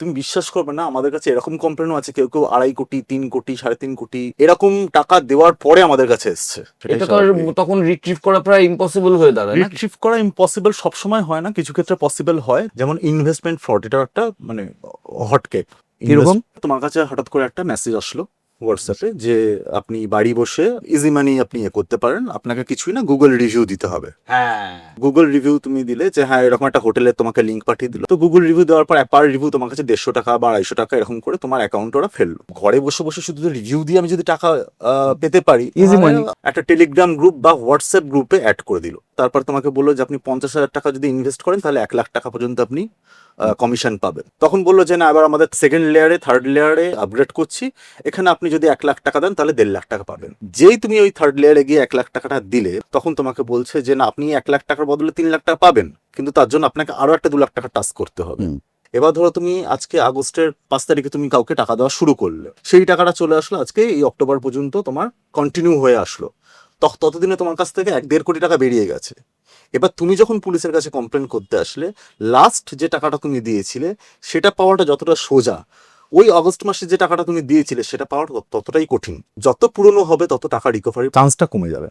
তুমি বিশ্বাস করবে না আমাদের কাছে এরকম কমপ্লেনও আছে কেউ কেউ আড়াই কোটি তিন কোটি সাড়ে তিন কোটি এরকম টাকা দেওয়ার পরে আমাদের কাছে এসছে। এটা তো তখন রিট্রিভ করা প্রায় ইম্পসিবল হয়ে দাঁড়ায় না রিট্রিভ করা ইম্পসিবল সবসময় হয় না কিছু ক্ষেত্রে পসিবল হয়। যেমন ইনভেস্টমেন্ট ফ্রড এটা একটা মানে হটকেক এরকম তোমার কাছে হঠাৎ করে একটা মেসেজ আসলো হোয়াটসঅ্যাপে যে আপনি বাড়ি বসে ইজি মানি আপনি ইয়ে করতে পারেন। আপনাকে কিছুই না গুগল রিভিউ দিতে হবে। হ্যাঁ। গুগল রিভিউ তুমি দিলে যে হ্যাঁ এরকম একটা হোটেলে তোমাকে লিঙ্ক পাঠিয়ে দিল। তো গুগল রিভিউ দেওয়ার পর পার রিভিউ তোমার কাছে দেড়শো টাকা বা আড়াইশো টাকা এরকম করে তোমার অ্যাকাউন্ট ওরা ফেলল। ঘরে বসে বসে শুধু রিভিউ দিয়ে আমি যদি টাকা পেতে পারি তাহলে money. একটা টেলিগ্রাম গ্রুপ বা হোয়াটসঅ্যাপ গ্রুপে অ্যাড করে দিল। তারপর তোমাকে বলল যে আপনি পঞ্চাশ হাজার টাকা যদি ইনভেস্ট করেন তাহলে এক লাখ টাকা পর্যন্ত আপনি কমিশন পাবেন। তখন বলল যে না এবার আমাদের সেকেন্ড লেয়ারে থার্ড লেয়ারে আপগ্রেড করছি। এখানে আপনি যদি এক লাখ টাকা দেন তাহলে দেড় লাখ টাকা পাবেন। যেই তুমি ওই থার্ড লেয়ারে গিয়ে এক লাখ টাকাটা দিলে তখন তোমাকে বলছে যে না আপনি এক লাখ টাকার বদলে তিন লাখ টাকা পাবেন। কিন্তু তার জন্য আপনাকে আরও একটা দু লাখ টাকা টাচ করতে হবে। এবার ধরো তুমি আজকে আগস্টের পাঁচ তারিখে তুমি কাউকে টাকা দেওয়া শুরু করলে। সেই টাকাটা চলে আসলো আজকে এই অক্টোবর পর্যন্ত তোমার কন্টিনিউ হয়ে আসলো। ততদিনে তোমার কাছ থেকে এক দেড় কোটি টাকা বেরিয়ে গেছে। এবার তুমি যখন পুলিশের কাছে কমপ্লেন করতে আসলে লাস্ট যে টাকাটা তুমি দিয়েছিলে সেটা পাওয়াটা যতটা সোজা ওই অগস্ট মাসে যে টাকাটা তুমি দিয়েছিলে, সেটা পাওয়ার ততটাই কঠিন। যত পুরনো হবে, তত টাকা রিকভারি চান্সটা কমে যাবে।